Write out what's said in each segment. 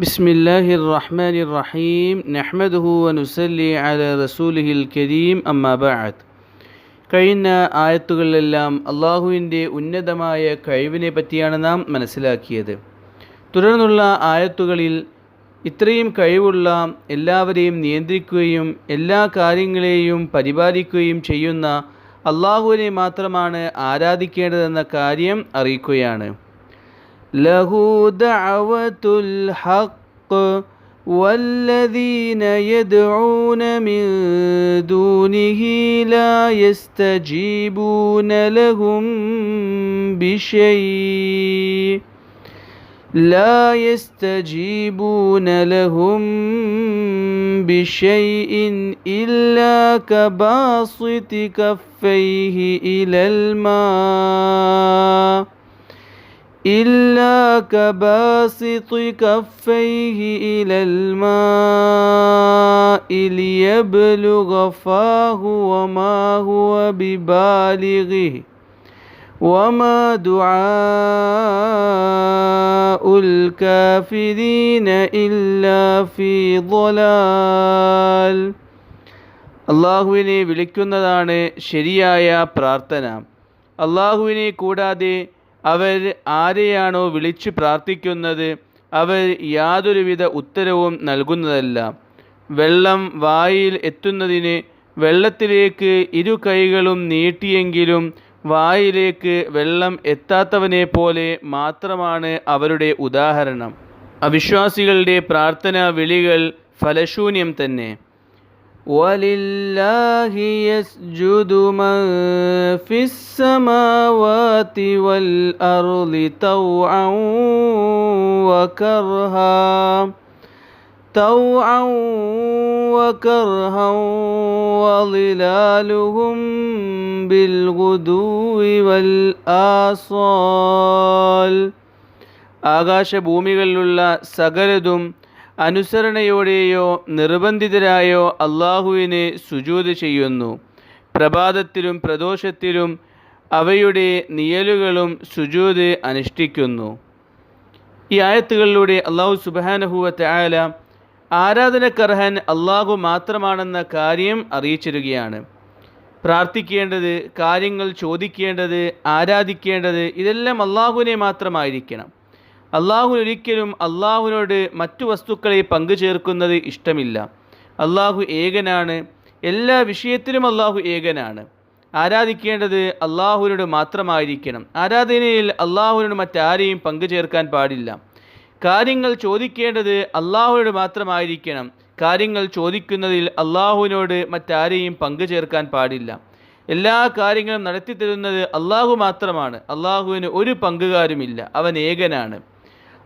بسم الله الرحمن الرحيم نحمده ونسلي على رسوله الكريم أما بعد കഴിഞ്ഞ ആയത്തുകളിലെല്ലാം അള്ളാഹുവിൻ്റെ ഉന്നതമായ കഴിവിനെ പറ്റിയാണ് നാം മനസ്സിലാക്കിയത് തുടർന്നുള്ള ആയത്തുകളിൽ ഇത്രയും കഴിവുള്ള എല്ലാവരെയും നിയന്ത്രിക്കുകയും എല്ലാ കാര്യങ്ങളെയും പരിപാലിക്കുകയും ചെയ്യുന്ന അള്ളാഹുവിനെ മാത്രമാണ് ആരാധിക്കേണ്ടതെന്ന കാര്യം അറിയിക്കുകയാണ് له دعوة الحق والذين يدعون من دونه لا يستجيبون لهم بشيء. لا يستجيبون لهم بشيء إلا كباسط كفيه إلى الماء. إلا كباسط كفيه إلى الماء ليبلغ فاه وما هو ببالغه وما دعاء الكافرين إلا في ضلال അള്ളാഹുവിനെ വിളിക്കുന്നതാണ് ശരിയായ പ്രാർത്ഥന അള്ളാഹുവിനെ കൂടാതെ അവർ ആരെയാണോ വിളിച്ചു പ്രാർത്ഥിക്കുന്നത് അവർ യാതൊരുവിധ ഉത്തരവും നൽകുന്നതല്ല. വെള്ളം വായിൽ എത്തുന്നതിന് വെള്ളത്തിലേക്ക് ഇരു കൈകളും നീട്ടിയെങ്കിലും വായിലേക്ക് വെള്ളം എത്താത്തവനെ പോലെ മാത്രമാണ് അവരുടെ ഉദാഹരണം. അവിശ്വാസികളുടെ പ്രാർത്ഥനാ വിളികൾ ഫലശൂന്യം തന്നെ. ولله يسجد من في السماوات والأرض طوعا وكرها طوعا وكرها وظلالهم بالغدو والآصال ആകാശഭൂമികളിലുള്ള സകലതും അനുസരണയോടെയോ നിർബന്ധിതരായോ അള്ളാഹുവിനെ സുജൂത് ചെയ്യുന്നു. പ്രഭാതത്തിലും പ്രദോഷത്തിലും അവയുടെ നിയലുകളും സുജൂത് അനുഷ്ഠിക്കുന്നു. ഈ ആയത്തുകളിലൂടെ അള്ളാഹു സുബാനഹുവത്തെ ആയാല ആരാധനക്കർഹൻ അള്ളാഹു മാത്രമാണെന്ന കാര്യം അറിയിച്ചിരുകയാണ്. പ്രാർത്ഥിക്കേണ്ടത് കാര്യങ്ങൾ ചോദിക്കേണ്ടത് ആരാധിക്കേണ്ടത് ഇതെല്ലാം അള്ളാഹുവിനെ മാത്രമായിരിക്കണം. അള്ളാഹു ഒരിക്കലും അള്ളാഹുവിനോട് മറ്റു വസ്തുക്കളെ പങ്കു ചേർക്കുന്നത് ഇഷ്ടമില്ല. അള്ളാഹു ഏകനാണ്. എല്ലാ വിഷയത്തിലും അള്ളാഹു ഏകനാണ്. ആരാധിക്കേണ്ടത് അള്ളാഹുവിനോട് മാത്രമായിരിക്കണം. ആരാധനയിൽ അള്ളാഹുവിനോട് മറ്റാരെയും പങ്കു ചേർക്കാൻ പാടില്ല. കാര്യങ്ങൾ ചോദിക്കേണ്ടത് അള്ളാഹുവിനോട് മാത്രമായിരിക്കണം. കാര്യങ്ങൾ ചോദിക്കുന്നതിൽ അള്ളാഹുവിനോട് മറ്റാരെയും പങ്കു ചേർക്കാൻ പാടില്ല. എല്ലാ കാര്യങ്ങളും നടത്തി തരുന്നത് അള്ളാഹു മാത്രമാണ്. അള്ളാഹുവിന് ഒരു പങ്കുകാരുമില്ല. അവൻ ഏകനാണ്.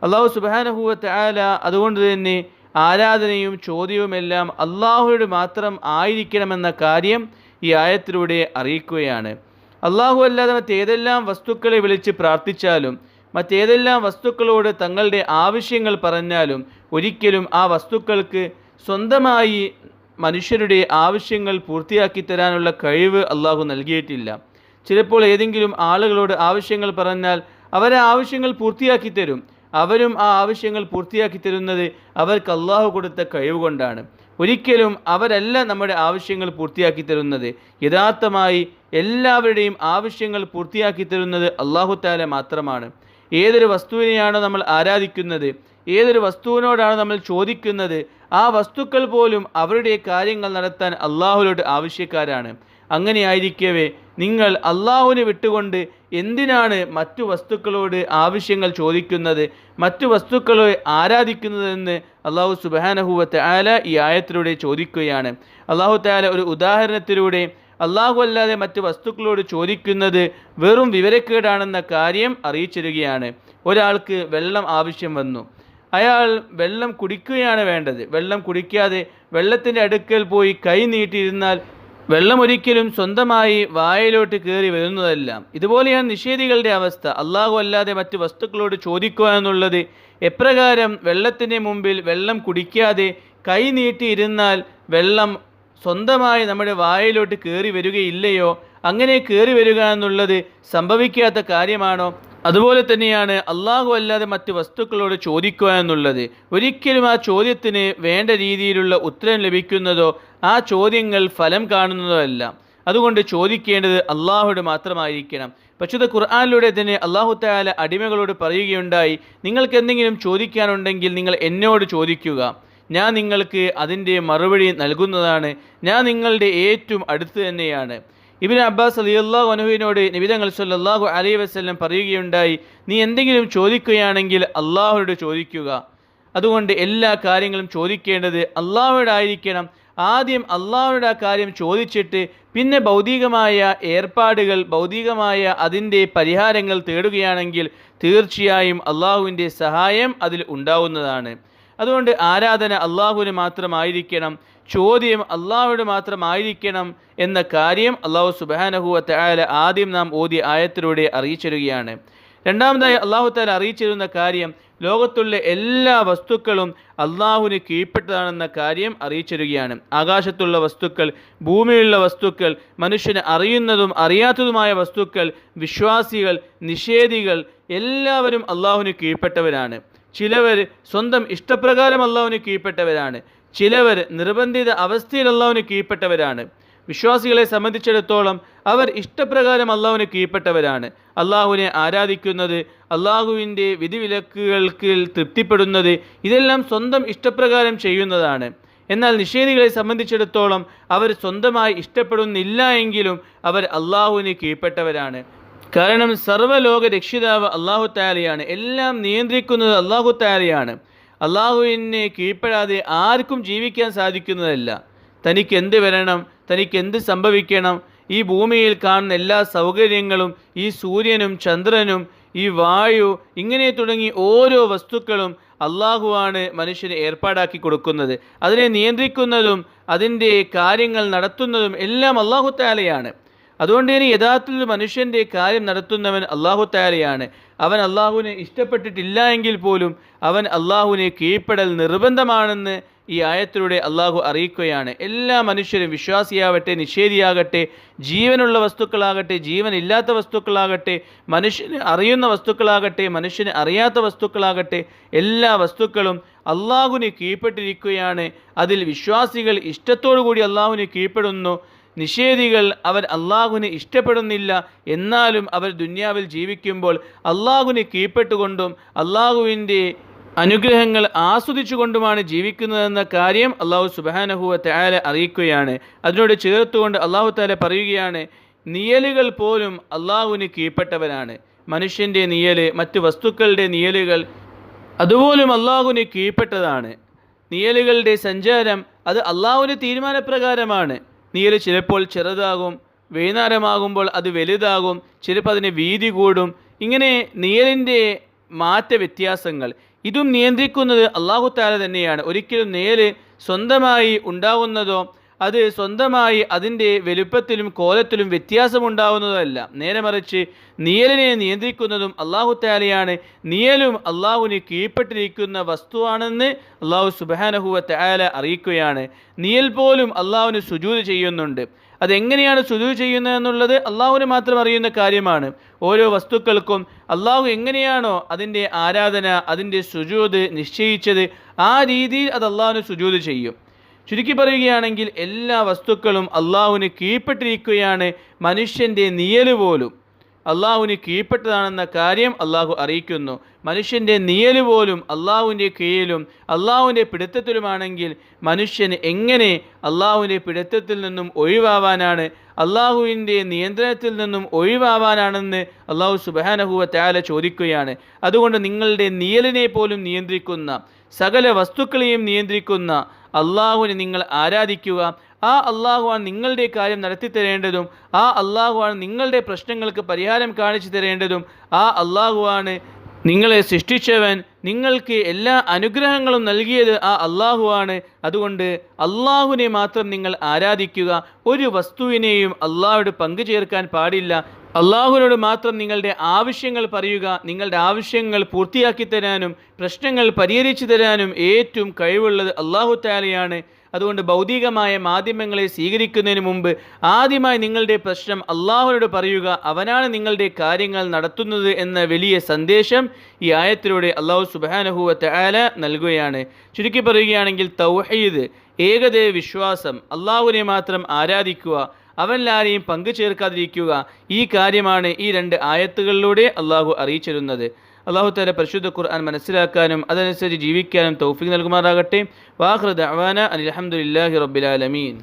അള്ളാഹു സുബാനഹുവത്ത് ആല അതുകൊണ്ട് തന്നെ ആരാധനയും ചോദ്യവുമെല്ലാം അള്ളാഹുയോട് മാത്രം ആയിരിക്കണമെന്ന കാര്യം ഈ ആയത്തിലൂടെ അറിയിക്കുകയാണ്. അള്ളാഹു അല്ലാതെ മറ്റേതെല്ലാം വസ്തുക്കളെ വിളിച്ച് പ്രാർത്ഥിച്ചാലും മറ്റേതെല്ലാം വസ്തുക്കളോട് തങ്ങളുടെ ആവശ്യങ്ങൾ പറഞ്ഞാലും ഒരിക്കലും ആ വസ്തുക്കൾക്ക് സ്വന്തമായി മനുഷ്യരുടെ ആവശ്യങ്ങൾ പൂർത്തിയാക്കി തരാനുള്ള കഴിവ് അള്ളാഹു നൽകിയിട്ടില്ല. ചിലപ്പോൾ ഏതെങ്കിലും ആളുകളോട് ആവശ്യങ്ങൾ പറഞ്ഞാൽ അവരെ ആവശ്യങ്ങൾ പൂർത്തിയാക്കി തരും. അവരും ആ ആവശ്യങ്ങൾ പൂർത്തിയാക്കി തരുന്നത് അവർക്ക് അള്ളാഹു കൊടുത്ത കഴിവ് കൊണ്ടാണ്. ഒരിക്കലും അവരല്ല നമ്മുടെ ആവശ്യങ്ങൾ പൂർത്തിയാക്കി തരുന്നത്. യഥാർത്ഥമായി എല്ലാവരുടെയും ആവശ്യങ്ങൾ പൂർത്തിയാക്കി തരുന്നത് അള്ളാഹു താല മാത്രമാണ്. ഏതൊരു വസ്തുവിനെയാണോ നമ്മൾ ആരാധിക്കുന്നത് ഏതൊരു വസ്തുവിനോടാണ് നമ്മൾ ചോദിക്കുന്നത് ആ വസ്തുക്കൾ പോലും അവരുടെ കാര്യങ്ങൾ നടത്താൻ അള്ളാഹുലോട് ആവശ്യക്കാരാണ്. അങ്ങനെയായിരിക്കവേ നിങ്ങൾ അള്ളാഹുവിനെ വിട്ടുകൊണ്ട് എന്തിനാണ് മറ്റു വസ്തുക്കളോട് ആവശ്യങ്ങൾ ചോദിക്കുന്നത് മറ്റു വസ്തുക്കളെ ആരാധിക്കുന്നതെന്ന് അള്ളാഹു സുബാനഹുവത്ത് ആല ഈ ആയത്തിലൂടെ ചോദിക്കുകയാണ്. അള്ളാഹു താല ഒരു ഉദാഹരണത്തിലൂടെ അള്ളാഹു അല്ലാതെ മറ്റു വസ്തുക്കളോട് ചോദിക്കുന്നത് വെറും വിവരക്കേടാണെന്ന കാര്യം അറിയിച്ചിരുകയാണ് ഒരാൾക്ക് വെള്ളം ആവശ്യം വന്നു. അയാൾ വെള്ളം കുടിക്കുകയാണ് വേണ്ടത്. വെള്ളം കുടിക്കാതെ വെള്ളത്തിന്റെ അടുക്കൽ പോയി കൈ നീട്ടിയിരുന്നാൽ വെള്ളം ഒരിക്കലും സ്വന്തമായി വായയിലോട്ട് കയറി വരുന്നതല്ല. ഇതുപോലെയാണ് നിഷേധികളുടെ അവസ്ഥ. അള്ളാഹു അല്ലാതെ മറ്റ് വസ്തുക്കളോട് ചോദിക്കുക എന്നുള്ളത് എപ്രകാരം വെള്ളത്തിന്റെ മുമ്പിൽ വെള്ളം കുടിക്കാതെ കൈ നീട്ടിയിരുന്നാൽ വെള്ളം സ്വന്തമായി നമ്മുടെ വായയിലോട്ട് കയറി വരികയില്ലയോ? അങ്ങനെ കയറി വരിക എന്നുള്ളത് സംഭവിക്കാത്ത കാര്യമാണോ? അതുപോലെ തന്നെയാണ് അള്ളാഹു അല്ലാതെ മറ്റ് വസ്തുക്കളോട് ചോദിക്കുക എന്നുള്ളത്. ഒരിക്കലും ആ ചോദ്യത്തിന് വേണ്ട രീതിയിലുള്ള ഉത്തരം ലഭിക്കുന്നതോ ആ ചോദ്യങ്ങൾ ഫലം കാണുന്നതോ അല്ല. അതുകൊണ്ട് ചോദിക്കേണ്ടത് അള്ളാഹുയോട് മാത്രമായിരിക്കണം. പക്ഷേ ഖുർആാനിലൂടെ തന്നെ അള്ളാഹു താല അടിമകളോട് പറയുകയുണ്ടായി. നിങ്ങൾക്ക് എന്തെങ്കിലും ചോദിക്കാനുണ്ടെങ്കിൽ നിങ്ങൾ എന്നോട് ചോദിക്കുക. ഞാൻ നിങ്ങൾക്ക് അതിന്റെ മറുപടി നൽകുന്നതാണ്. ഞാൻ നിങ്ങളുടെ ഏറ്റവും അടുത്ത് തന്നെയാണ്. ഇബിൻ അബ്ബാസ് അലിയല്ലാഹു അനുഹുവിനോട് നിബിതങ്ങൾ സല്ലാഹു അലൈഹി വസല്ലം പറയുകയുണ്ടായി നീ എന്തെങ്കിലും ചോദിക്കുകയാണെങ്കിൽ അള്ളാഹുനോട് ചോദിക്കുക. അതുകൊണ്ട് എല്ലാ കാര്യങ്ങളും ചോദിക്കേണ്ടത് അള്ളാഹുയോടായിരിക്കണം ആദ്യം അള്ളാഹുയുടെ ആ കാര്യം ചോദിച്ചിട്ട് പിന്നെ ഭൗതികമായ ഏർപ്പാടുകൾ ഭൗതികമായ അതിന്റെ പരിഹാരങ്ങൾ തേടുകയാണെങ്കിൽ തീർച്ചയായും അള്ളാഹുവിന്റെ സഹായം അതിൽ ഉണ്ടാവുന്നതാണ്. അതുകൊണ്ട് ആരാധന അള്ളാഹുവിന് മാത്രമായിരിക്കണം. ചോദ്യം അള്ളാഹുവിന് മാത്രമായിരിക്കണം എന്ന കാര്യം അള്ളാഹു സുബാനഹുവത്തെ ആയാല ആദ്യം നാം ഓതിയ ആയത്തിലൂടെ അറിയിച്ചിരുകയാണ്. രണ്ടാമതായി അള്ളാഹു താല അറിയിച്ചിരുന്ന കാര്യം ലോകത്തുള്ള എല്ലാ വസ്തുക്കളും അള്ളാഹുവിന് കീഴ്പ്പെട്ടതാണെന്ന കാര്യം അറിയിച്ചിരുകയാണ്. ആകാശത്തുള്ള വസ്തുക്കൾ ഭൂമിയിലുള്ള വസ്തുക്കൾ മനുഷ്യന് അറിയുന്നതും അറിയാത്തതുമായ വസ്തുക്കൾ വിശ്വാസികൾ നിഷേധികൾ എല്ലാവരും അള്ളാഹുവിന് കീഴ്പ്പെട്ടവരാണ്. ചിലവർ സ്വന്തം ഇഷ്ടപ്രകാരം അള്ളാഹുവിന് കീഴ്പ്പെട്ടവരാണ്. ചിലവർ നിർബന്ധിത അവസ്ഥയിൽ അള്ളാഹുവിന് കീഴ്പ്പെട്ടവരാണ്. വിശ്വാസികളെ സംബന്ധിച്ചിടത്തോളം അവർ ഇഷ്ടപ്രകാരം അള്ളാഹുവിന് കീഴ്പ്പെട്ടവരാണ്. അള്ളാഹുവിനെ ആരാധിക്കുന്നത് അള്ളാഹുവിന്റെ വിധിവിലക്കുകൾക്ക് തൃപ്തിപ്പെടുന്നത് ഇതെല്ലാം സ്വന്തം ഇഷ്ടപ്രകാരം ചെയ്യുന്നതാണ്. എന്നാൽ നിഷേധികളെ സംബന്ധിച്ചിടത്തോളം അവർ സ്വന്തമായി ഇഷ്ടപ്പെടുന്നില്ല എങ്കിലും അവർ അള്ളാഹുവിന് കീഴ്പ്പെട്ടവരാണ്. കാരണം സർവലോക രക്ഷിതാവ് അള്ളാഹു താലയാണ് എല്ലാം നിയന്ത്രിക്കുന്നത് അള്ളാഹു താലയാണ് അള്ളാഹുവിനെ കീഴ്പ്പെടാതെ ആർക്കും ജീവിക്കാൻ സാധിക്കുന്നതല്ല. തനിക്ക് എന്ത് വരണം തനിക്ക് എന്ത് സംഭവിക്കണം? ഈ ഭൂമിയിൽ കാണുന്ന എല്ലാ സൗകര്യങ്ങളും ഈ സൂര്യനും ചന്ദ്രനും ഈ വായു ഇങ്ങനെ തുടങ്ങി ഓരോ വസ്തുക്കളും അള്ളാഹുവാണ് മനുഷ്യന് ഏർപ്പാടാക്കി കൊടുക്കുന്നത്. അതിനെ നിയന്ത്രിക്കുന്നതും അതിന്റെ കാര്യങ്ങൾ നടത്തുന്നതും എല്ലാം അള്ളാഹു താലയാണ് അതുകൊണ്ട് ഇനി യഥാർത്ഥത്തിൽ മനുഷ്യന്റെ കാര്യം നടത്തുന്നവൻ അള്ളാഹു താലയാണ് അവൻ അള്ളാഹുവിനെ ഇഷ്ടപ്പെട്ടിട്ടില്ല എങ്കിൽ പോലും അവൻ അള്ളാഹുവിനെ കീഴ്പ്പെടൽ നിർബന്ധമാണെന്ന് ഈ ആയത്തിലൂടെ അള്ളാഹു അറിയിക്കുകയാണ്. എല്ലാ മനുഷ്യരും വിശ്വാസിയാവട്ടെ നിഷേധിയാകട്ടെ ജീവനുള്ള വസ്തുക്കളാകട്ടെ ജീവനില്ലാത്ത വസ്തുക്കളാകട്ടെ മനുഷ്യന് അറിയുന്ന വസ്തുക്കളാകട്ടെ മനുഷ്യന് അറിയാത്ത വസ്തുക്കളാകട്ടെ എല്ലാ വസ്തുക്കളും അള്ളാഹുവിന് കീഴ്പ്പെട്ടിരിക്കുകയാണ്. അതിൽ വിശ്വാസികൾ ഇഷ്ടത്തോടു കൂടി അള്ളാഹുവിന് കീഴ്പ്പെടുന്നു. നിഷേധികൾ അവർ അള്ളാഹുവിനെ ഇഷ്ടപ്പെടുന്നില്ല. എന്നാലും അവർ ദുന്യാവിൽ ജീവിക്കുമ്പോൾ അള്ളാഹുവിനെ കീഴ്പ്പെട്ടുകൊണ്ടും അള്ളാഹുവിന്റെ അനുഗ്രഹങ്ങൾ ആസ്വദിച്ചുകൊണ്ടുമാണ് ജീവിക്കുന്നതെന്ന കാര്യം അള്ളാഹു സുബാനഹുവ തയാല അറിയിക്കുകയാണ്. അതിനോട് ചേർത്തുകൊണ്ട് അള്ളാഹു താല പറയുകയാണ് നിയലുകൾ പോലും അള്ളാഹുവിന് കീഴ്പ്പെട്ടവരാണ്. മനുഷ്യന്റെ നിയൽ മറ്റ് വസ്തുക്കളുടെ നിയലുകൾ അതുപോലും അള്ളാഹുവിന് കീഴ്പ്പെട്ടതാണ്. നിയലുകളുടെ സഞ്ചാരം അത് അള്ളാഹുവിന്റെ തീരുമാനപ്രകാരമാണ്. നീയൽ ചിലപ്പോൾ ചെറുതാകും വൈകുന്നേരമാകുമ്പോൾ അത് വലുതാകും ചിലപ്പോൾ അതിന് വീതി കൂടും. ഇങ്ങനെ നീരിന്റെ മാറ്റ വ്യത്യാസങ്ങൾ. ഇതും നിയന്ത്രിക്കുന്നത് അള്ളാഹു താല തന്നെയാണ്. ഒരിക്കലും നേര് സ്വന്തമായി ഉണ്ടാകുന്നതോ അത് സ്വന്തമായി അതിന്റെ വലുപ്പത്തിലും കോലത്തിലും വ്യത്യാസമുണ്ടാവുന്നതല്ല. നേരെ മറിച്ച് നിയലിനെ നിയന്ത്രിക്കുന്നതും അള്ളാഹു താലയാണ് നിയലും അള്ളാഹുവിന് കീഴ്പ്പെട്ടിരിക്കുന്ന വസ്തുവാണെന്ന് അള്ളാഹു സുബാനഹുവ താല അറിയിക്കുകയാണ്. നിയൽ പോലും അള്ളാഹുവിന് സുജൂത് ചെയ്യുന്നുണ്ട്. അതെങ്ങനെയാണ് സുജൂത് ചെയ്യുന്നത് എന്നുള്ളത് അള്ളാഹുവിന് മാത്രം അറിയുന്ന കാര്യമാണ്. ഓരോ വസ്തുക്കൾക്കും അള്ളാഹു എങ്ങനെയാണോ അതിന്റെ ആരാധന അതിന്റെ സുജൂത് നിശ്ചയിച്ചത് ആ രീതിയിൽ അത് അള്ളാഹുവിന് സുജൂത് ചെയ്യും. ചുരുക്കി പറയുകയാണെങ്കിൽ എല്ലാ വസ്തുക്കളും അള്ളാഹുവിന് കീഴ്പ്പെട്ടിരിക്കുകയാണ് മനുഷ്യന്റെ നിയൽ പോലും. അള്ളാഹുവിന് കീഴ്പ്പെട്ടതാണെന്ന കാര്യം അള്ളാഹു അറിയിക്കുന്നു. മനുഷ്യന്റെ നിയൽ പോലും അള്ളാഹുവിന്റെ കീഴിലും അള്ളാഹുവിന്റെ പിടുത്തത്തിലുമാണെങ്കിൽ മനുഷ്യന് എങ്ങനെ അള്ളാഹുവിന്റെ പിടുത്തത്തിൽ നിന്നും ഒഴിവാവാനാണ് അള്ളാഹുവിന്റെ നിയന്ത്രണത്തിൽ നിന്നും ഒഴിവാവാനാണെന്ന് അള്ളാഹു സുബാനഹുവ താല ചോദിക്കുകയാണ്. അതുകൊണ്ട് നിങ്ങളുടെ നിയലിനെ പോലും നിയന്ത്രിക്കുന്ന സകല വസ്തുക്കളെയും നിയന്ത്രിക്കുന്ന അള്ളാഹുവിനെ നിങ്ങൾ ആരാധിക്കുക. ആ അള്ളാഹുവാണ് നിങ്ങളുടെ കാര്യം നടത്തി തരേണ്ടതും. ആ അള്ളാഹുവാണ് നിങ്ങളുടെ പ്രശ്നങ്ങൾക്ക് പരിഹാരം കാണിച്ചു തരേണ്ടതും. ആ അള്ളാഹുവാണ് നിങ്ങളെ സൃഷ്ടിച്ചവൻ. നിങ്ങൾക്ക് എല്ലാ അനുഗ്രഹങ്ങളും നൽകിയത് ആ അള്ളാഹുവാണ്. അതുകൊണ്ട് അള്ളാഹുവിനെ മാത്രം നിങ്ങൾ ആരാധിക്കുക. ഒരു വസ്തുവിനെയും അള്ളാഹുവിടെ പങ്കു ചേർക്കാൻ പാടില്ല. അള്ളാഹുവിനോട് മാത്രം നിങ്ങളുടെ ആവശ്യങ്ങൾ പറയുക നിങ്ങളുടെ ആവശ്യങ്ങൾ പൂർത്തിയാക്കി തരാനും പ്രശ്നങ്ങൾ പരിഹരിച്ചു തരാനും ഏറ്റവും കഴിവുള്ളത് അള്ളാഹു താലയാണ്. അതുകൊണ്ട് ഭൗതികമായ മാധ്യമങ്ങളെ സ്വീകരിക്കുന്നതിന് മുമ്പ് ആദ്യമായി നിങ്ങളുടെ പ്രശ്നം അള്ളാഹുവിനോട് പറയുക അവനാണ് നിങ്ങളുടെ കാര്യങ്ങൾ നടത്തുന്നത് എന്ന വലിയ സന്ദേശം ഈ ആയത്തിലൂടെ അള്ളാഹു സുബാനഹുവ താല നൽകുകയാണ്. ചുരുക്കി പറയുകയാണെങ്കിൽ തൗഹീദ് ഏകദേ വിശ്വാസം അള്ളാഹുവിനെ മാത്രം ആരാധിക്കുക അവനിലാരെയും പങ്കു ചേർക്കാതിരിക്കുക ഈ കാര്യമാണ് ഈ രണ്ട് ആയത്തുകളിലൂടെ അള്ളാഹു അറിയിച്ചിരുന്നത്. അള്ളാഹു താല പരിശുദ്ധ ഖുർആൻ മനസ്സിലാക്കാനും അതനുസരിച്ച് ജീവിക്കാനും തൗഫീഖ് നൽകുമാറാകട്ടെ. വാഹൃദ് അവാന അലഹമുല്ലാഹി റബ്ബിലാലമീൻ